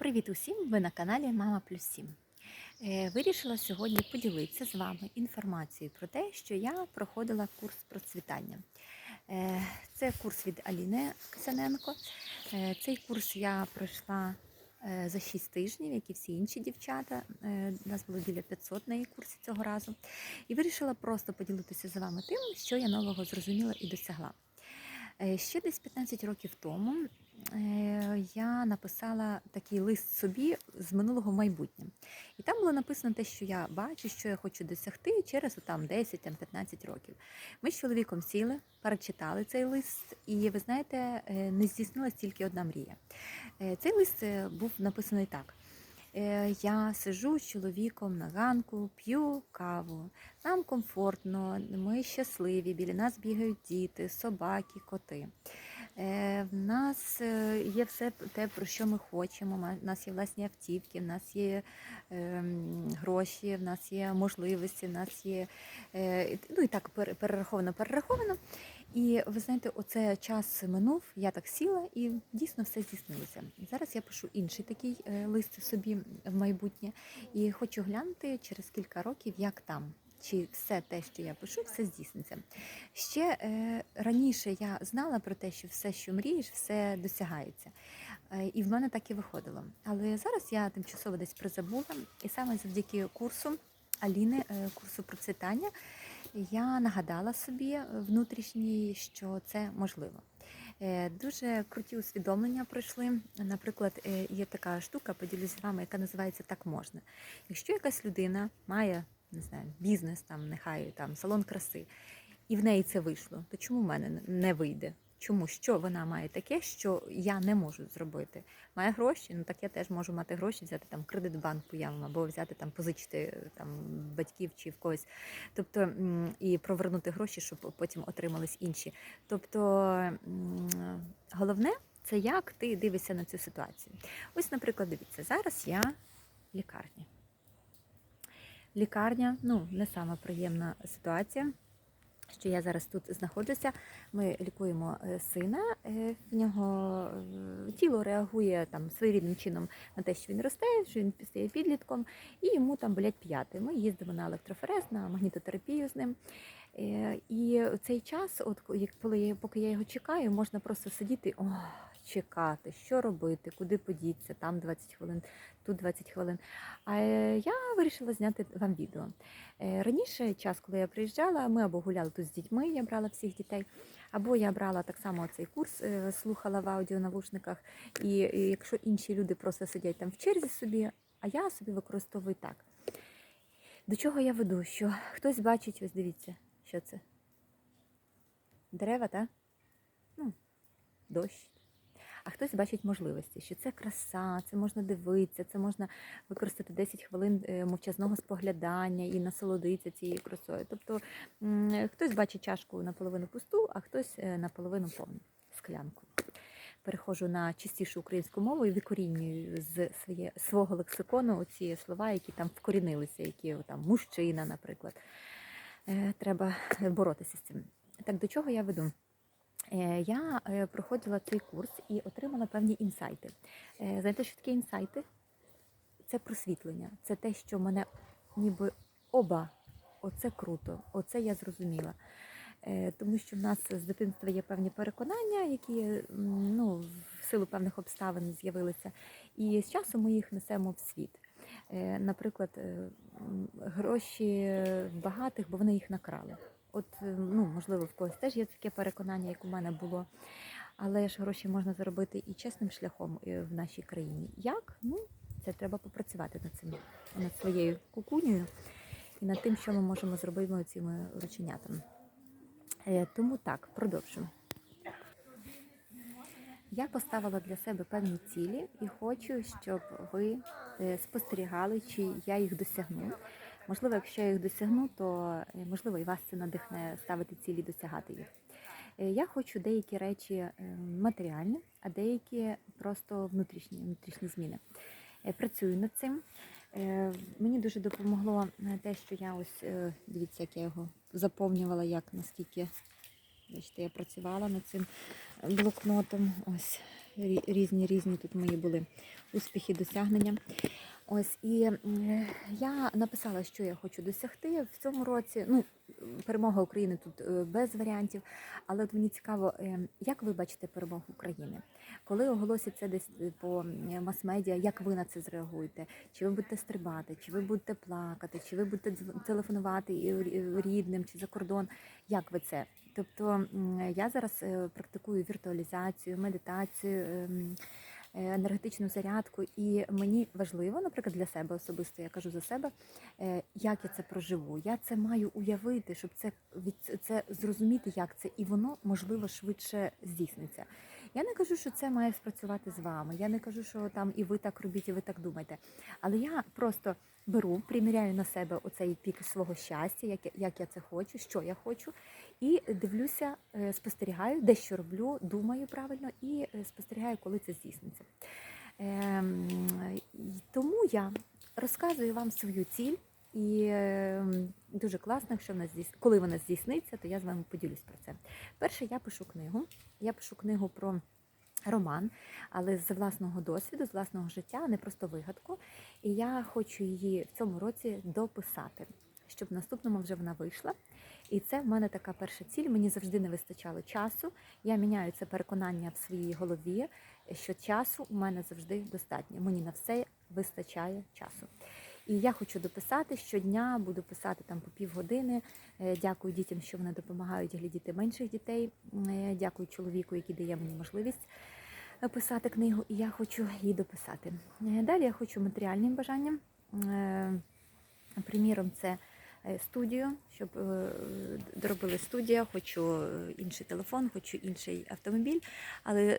Привіт усім! Ви на каналі Мама Плюс 7. Е, Вирішила сьогодні поділитися з вами інформацією про те, що я проходила курс процвітання. Е, Це курс від Аліни Ксененко. Е, Цей курс я пройшла за 6 тижнів, як і всі інші дівчата. Е, Нас було біля 500 на її курсі цього разу. І вирішила просто поділитися з вами тим, що я нового зрозуміла і досягла. Ще десь 15 років тому я написала такий лист собі з минулого майбутнє. І там було написано те, що я бачу, що я хочу досягти через там 10-15 років. Ми з чоловіком сіли, перечитали цей лист, і ви знаєте, е, не здійснилась тільки одна мрія. Е, Цей лист е, був написаний так. Е, Я сижу з чоловіком на ганку, п'ю каву. Нам комфортно, ми щасливі, біля нас бігають діти, собаки, коти. Е, В нас е, є все те, про що ми хочемо. Ма- нас є власні автівки, в нас є ем, гроші, в нас є можливості, в нас є е, ну і так пере- перераховано, перераховано. І ви знаєте, оце час минув, я так сіла і дійсно все здійснилося. Зараз я пишу інший такий лист собі в майбутнє і хочу глянути через кілька років, як там. Чи все те, що я пишу, все здійсниться. Ще е, раніше я знала про те, що все, що мрієш, все досягається. Е, і в мене так і виходило. Але зараз я тимчасово десь призабула, і саме завдяки курсу Аліни, е, курсу процвітання, я нагадала собі внутрішній, що це можливо. Е, Дуже круті усвідомлення пройшли. Наприклад, е, є така штука, поділюсь з вами, яка називається Так можна. Якщо якась людина має не знаю, бізнес, там нехай там салон краси, і в неї це вийшло, то чому в мене не вийде? Чому що вона має таке, що я не можу зробити? Має гроші, ну так я теж можу мати гроші, взяти там кредит банку явно, або взяти там позичити там батьків чи в когось, тобто і провернути гроші, щоб потім отримались інші. Тобто головне це як ти дивишся на цю ситуацію. Ось, наприклад, дивіться, зараз я в лікарні. Лікарня, ну не сама приємна ситуація. Що я зараз тут знаходжуся. Ми лікуємо е, сина. е, В нього е, тіло реагує там своєрідним чином на те, що він росте, що він стає підлітком, і йому там болять п'яти. Ми їздимо на електрофорез, на магнітотерапію з ним. І цей час, от коли поки я його чекаю, можна просто сидіти, о, чекати, що робити, куди подіться, там 20 хвилин, тут 20 хвилин. А е, я вирішила зняти вам відео. Е, Раніше час, коли я приїжджала, ми або гуляли тут з дітьми, я брала всіх дітей, або я брала так само цей курс, е, слухала в аудіонавушниках. І, і якщо інші люди просто сидять там в черзі собі, а я собі використовую так. До чого я веду? Що хтось бачить, ось дивіться, що це? Дерева, так? Ну, дощ. А хтось бачить можливості, що це краса, це можна дивитися, це можна використати 10 хвилин е, мовчазного споглядання і насолодитися цією красою. Тобто хтось бачить чашку наполовину пусту, а хтось е, наполовину повну склянку. Переходжу на чистішу українську мову і викорінюю з своє, свого лексикону оці слова, які там вкорінилися, які там мужчина, наприклад. Е, Треба боротися з цим. Так до чого я веду? Е, Я е, проходила цей курс і отримала певні інсайти. Е, Знаєте, що таке інсайти? Це просвітлення, це те, що мене ніби оба, оце круто, оце я зрозуміла. Тому що в нас з дитинства є певні переконання, які ну, в силу певних обставин з'явилися, і з часом ми їх несемо в світ. Наприклад, гроші багатих, бо вони їх накрали. От, е, ну, можливо, в когось теж є таке переконання, як у мене було. Але ж гроші можна заробити і чесним шляхом в нашій країні. Як? Ну, це треба попрацювати над цим, над своєю кукунею і над тим, що ми можемо зробити цими рученятами. Е, Тому так, продовжуємо. Я поставила для себе певні цілі і хочу, щоб ви е, спостерігали, чи я їх досягну. Можливо, якщо я їх досягну, то е, можливо і вас це надихне ставити цілі, досягати їх. Е, Я хочу деякі речі е, матеріальні, а деякі просто внутрішні, внутрішні зміни. Працюю над цим. Мені дуже допомогло те, що я ось дивіться, як я його заповнювала, як наскільки бачите, я працювала над цим блокнотом. Ось різні різні тут мої були успіхи, досягнення. Ось і я написала, що я хочу досягти в цьому році. Ну, перемога України тут е, без варіантів. Але от мені цікаво, е, як ви бачите перемогу України? Коли оголосять це десь е, по мас-медіа, як ви на це зреагуєте? Чи ви будете стрибати, чи ви будете плакати, чи ви будете телефонувати рідним, чи за кордон? Як ви це? Тобто я зараз практикую віртуалізацію, медитацію. Е, енергетичну зарядку, і мені важливо, наприклад, для себе особисто, я кажу за себе, е, як я це проживу. Я це маю уявити, щоб це від це зрозуміти, як це, і воно можливо швидше здійсниться. Я не кажу, що це має спрацювати з вами. Я не кажу, що там і ви так робіть, і ви так думаєте. Але я просто беру, приміряю на себе оцей пік свого щастя, як, я- як я це хочу, що я хочу, і дивлюся, е, спостерігаю, де що роблю, думаю правильно і е, спостерігаю, коли це здійсниться. Ем, Тому я розказую вам свою ціль. І ем, дуже класно, якщо вона здійс... коли вона здійсниться, то я з вами поділюсь про це. Перше, я пишу книгу. Я пишу книгу про роман, але з власного досвіду, з власного життя, не просто вигадку. І я хочу її в цьому році дописати, щоб в наступному вже вона вийшла. І це в мене така перша ціль. Мені завжди не вистачало часу. Я міняю це переконання в своїй голові, що часу у мене завжди достатньо. Мені на все вистачає часу. І я хочу дописати щодня, буду писати там по півгодини. Е, Дякую дітям, що вони допомагають глядіти менших дітей. Е, Дякую чоловіку, який дає мені можливість е, писати книгу, і я хочу її дописати. Далі я хочу матеріальним бажанням. Приміром, це студію, щоб доробили студія, хочу інший телефон, хочу інший автомобіль, але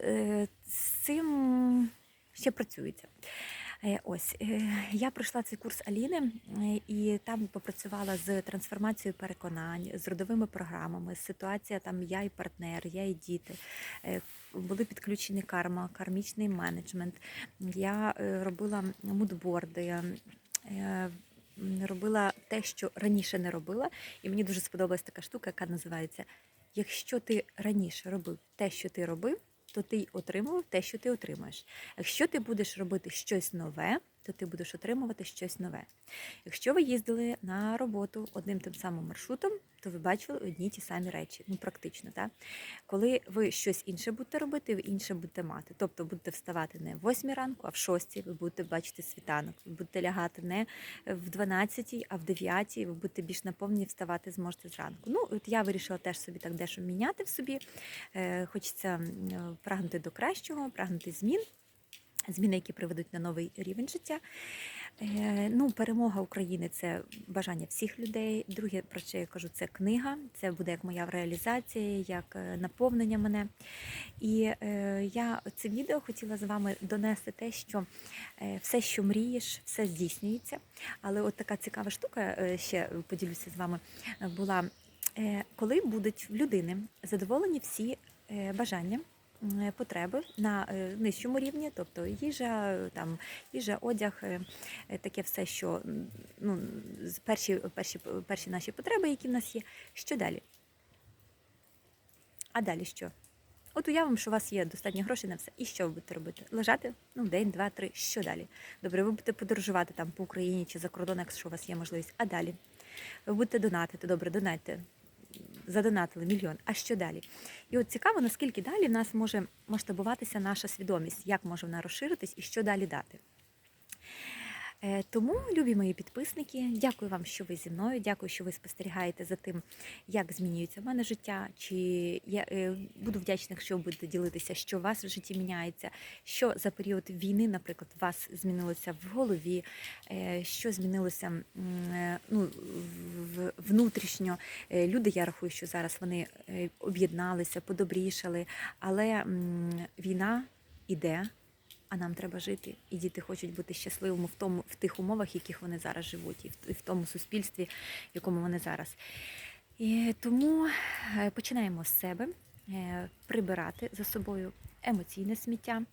з цим ще працюється. Е, Ось е, я пройшла цей курс Аліни е, і там попрацювала з трансформацією переконань, з родовими програмами, ситуація там я і партнер, я і діти. Були підключені карма, кармічний менеджмент. Я робила мудборди. Робила те, що раніше не робила, і мені дуже сподобалась така штука, яка називається: якщо ти раніше робив те, що ти робив, то ти й отримував те, що ти отримаєш. Якщо ти будеш робити щось нове, то ти будеш отримувати щось нове. Якщо ви їздили на роботу одним тим самим маршрутом, то ви бачили одні ті самі речі. Ну, практично, так? Коли ви щось інше будете робити, ви інше будете мати. Тобто будете вставати не в 8 ранку, а в 6, ви будете бачити світанок. Ви будете лягати не в 12, а в 9, ви будете більш наповнені вставати зможете зранку. Ну, от я вирішила теж собі так дещо міняти в собі. Е, Хочеться прагнути до кращого, прагнути змін. Зміни, які приведуть на новий рівень життя. Е, Ну, перемога України це бажання всіх людей. Друге, про що я кажу, це книга. Це буде як моя реалізація, як е, наповнення мене. І е, я цим відео хотіла з вами донести те, що все, що мрієш, все здійснюється. Але от така цікава штука, ще поділюся з вами, була коли будуть в людини задоволені всі бажання. М, Потреби на е, нижчому рівні, тобто їжа, е, там їжа, одяг, е, е, таке все, що ну, перші, перші, перші наші потреби, які в нас є. Що далі? А далі що? От уявимо, що у вас є достатньо грошей на все. І що ви будете робити? Лежати? Ну, день, два, три. Що далі? Добре, ви будете подорожувати там по Україні чи за кордон, якщо у вас є можливість. А далі? Ви будете донатити. Добре, донатьте. Задонатили мільйон. А що далі? І от цікаво, наскільки далі в нас може масштабуватися наша свідомість, як може вона розширитись і що далі дати. Е, Тому, любі мої підписники, дякую вам, що ви зі мною. Дякую, що ви спостерігаєте за тим, як змінюється в мене життя. Чи я е, буду вдячна, якщо ви будете ділитися, що у вас в житті міняється, що за період війни, наприклад, у вас змінилося в голові, е, що змінилося ну, внутрішньо. Люди, я рахую, що зараз вони об'єдналися, подобрішали, але війна іде. А нам треба жити, і діти хочуть бути щасливими в тому, в тих умовах, в яких вони зараз живуть, і в, і в тому суспільстві, в якому вони зараз. І тому е, починаємо з себе е, прибирати за собою емоційне сміття,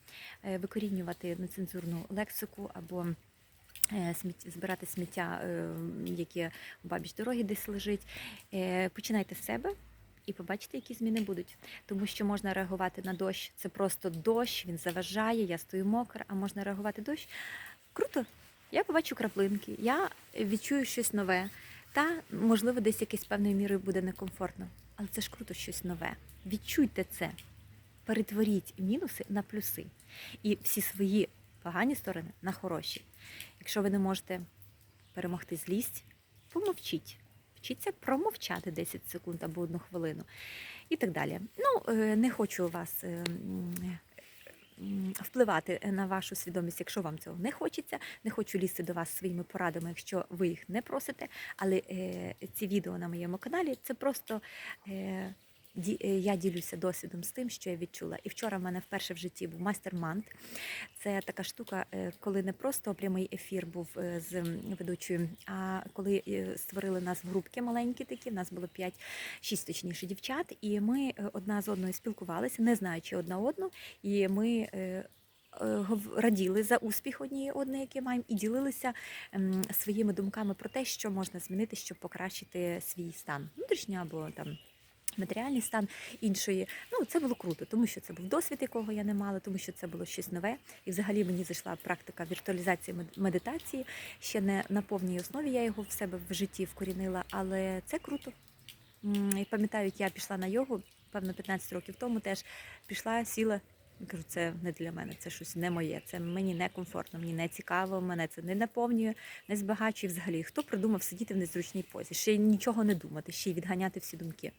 е, викорінювати нецензурну лексику або збирати сміття, яке у бабіч дороги десь лежить. Починайте з себе. І побачите, які зміни будуть. Тому що можна реагувати на дощ. Це просто дощ, він заважає, я стою мокра, а можна реагувати дощ. Круто. Я побачу краплинки, я відчую щось нове. Та, можливо, десь якесь певною мірою буде некомфортно. Але це ж круто щось нове. Відчуйте це. Перетворіть мінуси на плюси. І всі свої погані сторони на хороші. Якщо ви не можете перемогти злість, помовчіть. Вчіться промовчати 10 секунд або одну хвилину і так далі. Ну, е, не хочу вас е, впливати на вашу свідомість, якщо вам цього не хочеться. Не хочу лізти до вас своїми порадами, якщо ви їх не просите. Але е, ці відео на моєму каналі це просто. Я ділюся досвідом з тим, що я відчула. І вчора в мене вперше в житті був майстер-мант. Це така штука, е, коли не просто прямий ефір був е, з ведучою, а коли е, створили нас в групки маленькі такі, в нас було 5-6 точніше дівчат, і ми е, одна з одною спілкувалися, не знаючи одна одну, і ми. е, е, Раділи за успіх однієї одної, який маємо, і ділилися своїми думками про те, що можна змінити, щоб покращити свій стан внутрішній або там матеріальний стан іншої. Ну це було круто, тому що це був досвід, якого я не мала, тому що це було щось нове. І взагалі мені зайшла практика віртуалізації мед- медитації. Ще не на повній основі я його в себе в житті вкорінила, але це круто. І пам'ятаю, я пішла на йогу, певно, 15 років тому теж пішла, сіла. І Кажу, це не для мене, це щось не моє, це мені не комфортно, мені не цікаво, мене це не наповнює, не збагачує взагалі. Хто придумав сидіти в незручній позі, ще й нічого не думати, ще й відганяти всі думки.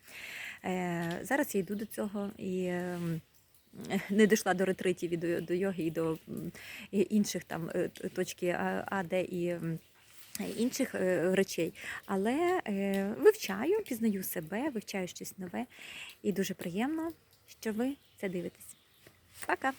Е, зараз я йду до цього і. ем, Не дійшла до ретритів і до, до йоги, і до і інших там е, точки А, А, Д і інших е, речей. Але е, вивчаю, пізнаю себе, вивчаю щось нове. І дуже приємно, що ви це дивитесь. Пока!